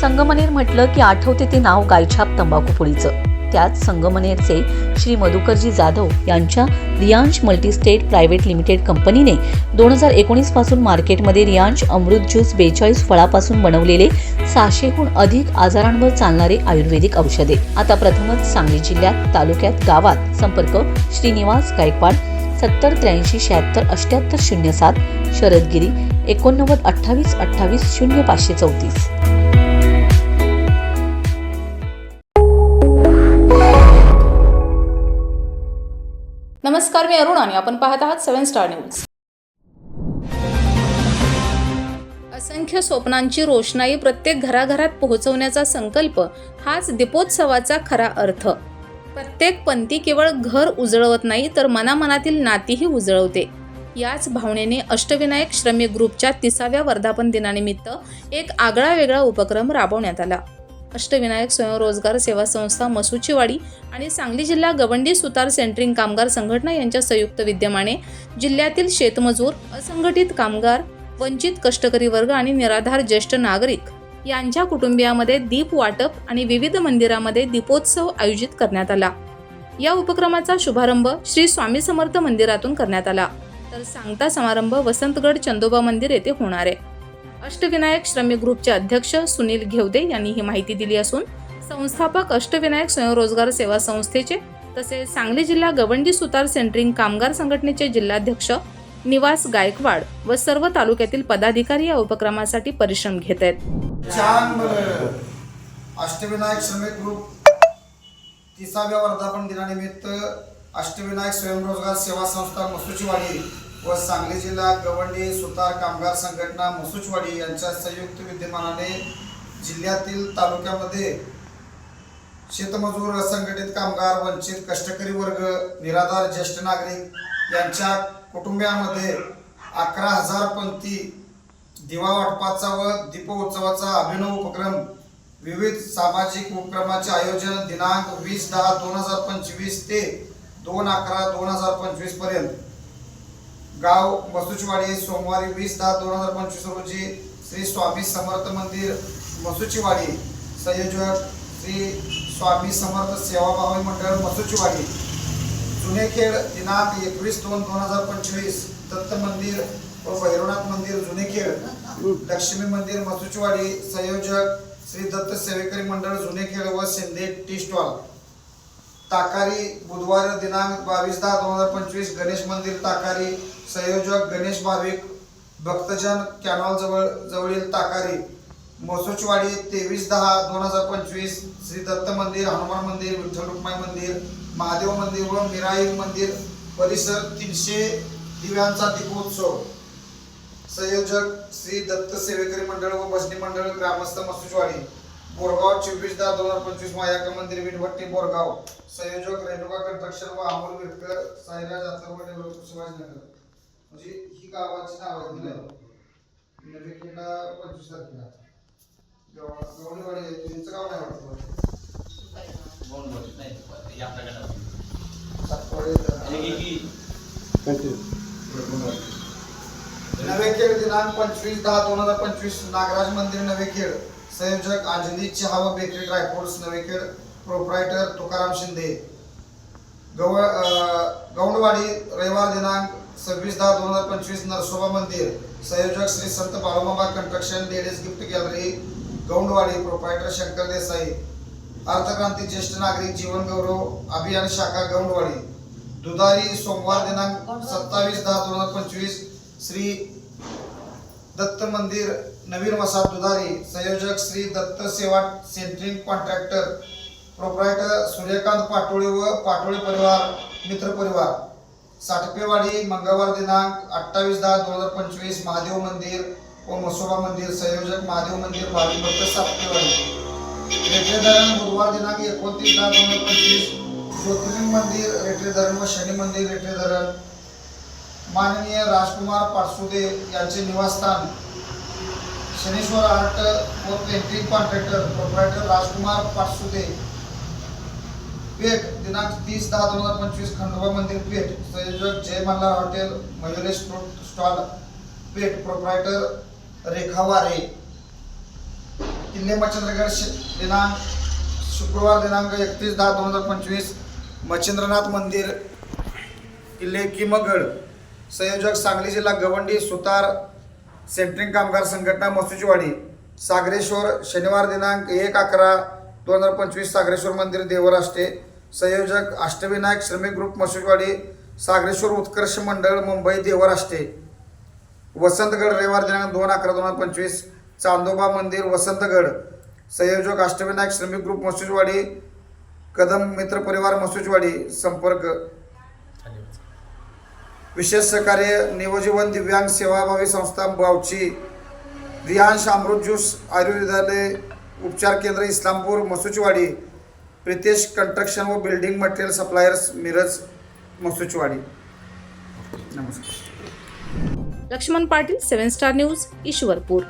संगमनेर म्हटलं की आठवते ते नाव गायछाप तंबाखू पोळीचं त्यात संगमनेरचे श्री मधुकरजी जाधव यांच्या रियांश मल्टीस्टेट प्रायव्हेट लिमिटेड कंपनीने दोन हजार एकोणीसपासून मार्केटमध्ये रियांश अमृत ज्यूस बेचाळीस फळापासून बनवलेले सहाशेहून अधिक आजारांवर चालणारे आयुर्वेदिक औषधे. आता प्रथमच सांगली जिल्ह्यात तालुक्यात गावात संपर्क श्रीनिवास गायकवाड सत्तर त्र्याऐंशी शहात्तर अठ्ठ्याहत्तर शून्य सात शरदगिरी एकोणनव्वद अठ्ठावीस अठ्ठावीस शून्य पाचशे चौतीस. नमस्कार मी अरुण आणि आपण पाहत आहात सेवन स्टार न्यूज. असंख्य स्वप्नांची रोषणाई प्रत्येक घराघरात पोहोचवण्याचा संकल्प हाच दीपोत्सवाचा खरा अर्थ. प्रत्येक पंथी केवळ घर उजळवत नाही तर मनामनातील नातीही उजळवते. याच भावनेने अष्टविनायक श्रमिक ग्रुपच्या तिसाव्या वर्धापन दिनानिमित्त एक आगळा वेगळा उपक्रम राबवण्यात आला. अष्टविनायक स्वयंरोजगार सेवा संस्था मसुचीवाडी आणि सांगली जिल्हा गवंडी सुतार सेंटरिंग कामगार संघटना यांच्या संयुक्त विद्यमाने जिल्ह्यातील शेतमजूर असंघटित कामगार वंचित कष्टकरी वर्ग आणि निराधार ज्येष्ठ नागरिक यांच्या कुटुंबियामध्ये दीप वाटप आणि विविध मंदिरामध्ये दीपोत्सव आयोजित करण्यात आला. या उपक्रमाचा शुभारंभ श्री स्वामी समर्थ मंदिरातून करण्यात आला. तर सांगता समारंभ वसंतगड चंदोबा मंदिर येथे होणार आहे. अष्टविनायक श्रमिक ग्रुपचे अध्यक्ष सुनील घेवदे यांनी ही माहिती दिली असून संस्थापक अष्टविनायक स्वयंरोजगार सेवा संस्थेचे तसेच सांगली जिल्हा गवंडी सुतार सेंटरिंग कामगार संघटनेचे जिल्हाध्यक्ष निवास गायकवाड व सर्व तालुक्यातील पदाधिकारी या उपक्रमासाठी परिश्रम घेत आहेत. छान अष्टविनायक श्रमिक ग्रुप तिसाव्या वर्धापन दिनानिमित्त अष्टविनायक स्वयंरोजगार सेवा संस्था मसुचीवाडी व सांगली जिल्हा गवंडी सुतार कामगार संघटना मसुचवाडी यांच्या संयुक्त विद्यमानाने जिल्ह्यातील तालुक्यामध्ये शेतमजूर असंघटित कामगार वंचित कष्टकरी वर्ग निराधार ज्येष्ठ नागरिक यांच्या कुटुंबियांमध्ये अकरा हजार पंथी दिवा वाटपाचा व दीपोत्सवाचा अभिनव उपक्रम विविध सामाजिक उपक्रमाचे आयोजन दिनांक वीस दहा दोन हजार पंचवीस ते दोन अकरा दोन हजार पंचवीसपर्यंत गाव मसुचीवाडी सोमवारी वीस दहा दोन हजार पंचवीस रोजी श्री स्वामी समर्थ मंदिर मसुचीवाडी संयोजक श्री स्वामी समर्थ सेवाभावी मंडळ मसुचीवाडी. जुनेखेड दिनांक एकवीस दोन दोन हजार पंचवीस दत्त मंदिर व भैरवनाथ मंदिर जुनेखेड लक्ष्मी मंदिर मसुचवाडी संयोजक श्री दत्त सेवेकरी मंडळ जुनेखेड व शिंदे टी स्टॉल. ताकारी बुधवार दिनांक बावीस दहा दोन हजार पंचवीस गणेश मंदिर ताकारी संयोजक गणेश भाविक भक्तजन कॅनॉल जवळ जवळील ताकारी मोसोचवाडी तेवीस दहा दोन हजार पंचवीस श्री दत्त मंदिर हनुमान मंदिर विठ्ठल रुक्माई मंदिर महादेव मंदिर व मिराई मंदिर परिसर तीनशे दिव्यांचा दीपोत्सव. संयोजक श्री दत्त सेवेकरी मंडळ व भजनी मंडळ ग्रामस्थ मसुजवाडी बोरगाव चोवीस दहा दोन हजार पंचवीस मायाका मंदिर विनभट्टी बोरगाव. संयोजक रेणुका कंस्ट्रक्शन व अमोल विरकर साईराज अथर्व डेव्हलपर शिवाजीनगर म्हणजे ही गावाची नाव दिलंय नवीकडा पंचवीस तारखेला. तुमचं गाव नाही वाटतं सातवाडी नवेखेड दिनांक पंचवीस दहा दोन हजार पंचवीस नागराज मंदिर नवेखेड संयोजक अंजली चहा व bakery dry fruits Navekhed proprietor Tukaram Shinde. गव अं, गौंडवाडी रविवार दिनांक सव्वीस दहा दोन हजार पंचवीस नरसोबा मंदिर. संयोजक Shri Sant Balomaba construction ladies gift gallery Goundwadi proprietor Shankar Desai. Arthakranti ज्येष्ठ नागरिक जीवन गौरव अभियान शाखा गौंडवाडी. दुधारी सोमवार दिनांक सत्तावीस दहा दोन हजार पंचवीस श्री दत्त मंदिर नवीन वसाहत दुधारी संयोजक Shri Datta Seva centring contractor proprietor Suryakant Patole व पाटोळे परिवार मित्र परिवार. साठपेवाडी मंगळवार दिनांक अठ्ठावीस दहा दोन हजार पंचवीस महादेव मंदिर व मसोबा मंदिर संयोजक महादेव मंदिर भाविक भक्त साठपेवाडी. रेल्वे धरण गुरुवार दिनांक एकोणतीस दहा दोन हजार पंचवीस ज्योतिर्लिंग मंदिर रेल्वे धरण व शनी मंदिर रेल्वे धरण. माननीय राजकुमार पाटसुदे यांचे निवासस्थान शनेश्वर आर्ट व painting contractor proprietor Rajkumar Patsude Peth दिनांक तीस दहा दोन हजार पंचवीस खंडोबा मंदिर पेठ संयोजक Jai Malhar hotel Mayuresh stall Peth proprietor Rekha Ware. किल्ले मच्छिंद्रगड दिनांक शुक्रवार दिनांक एकतीस दहा दोन हजार पंचवीस मच्छिंद्रनाथ मंदिर किल्ले किमगड. संयोजक सांगली जिल्हा गवंडी सुतार सेंट्रिंग कामगार संघटना मसुचीवाडी सागरेश्वर शनिवार दिनांक एक अकरा दोन हजार पंचवीस सागरेश्वर मंदिर देवराष्टे संयोजक अष्टविनायक श्रमिक ग्रुप मसुजवाडी सागरेश्वर उत्कर्ष मंडळ मुंबई देवराष्टे वसंतगड रविवार दिनांक दोन अकरा दोन हजार पंचवीस चांदोबा मंदिर वसंतगड. संयोजक अष्टविनायक श्रमिक ग्रुप मसुजवाडी कदम मित्र परिवार मसुजवाडी संपर्क. विशेष सहकार्य निवजीवन दिव्यांग सेवाभावी संस्था बावची रिहांश अमृत ज्यूस आयुर्वेदालय उपचार केंद्र इस्लामपूर मसुचवाडी प्रितेश कंस्ट्रक्शन व building material suppliers Miraj Masuchwadi. नमस्कार. Laxman Patil seven star news Ishwarpur.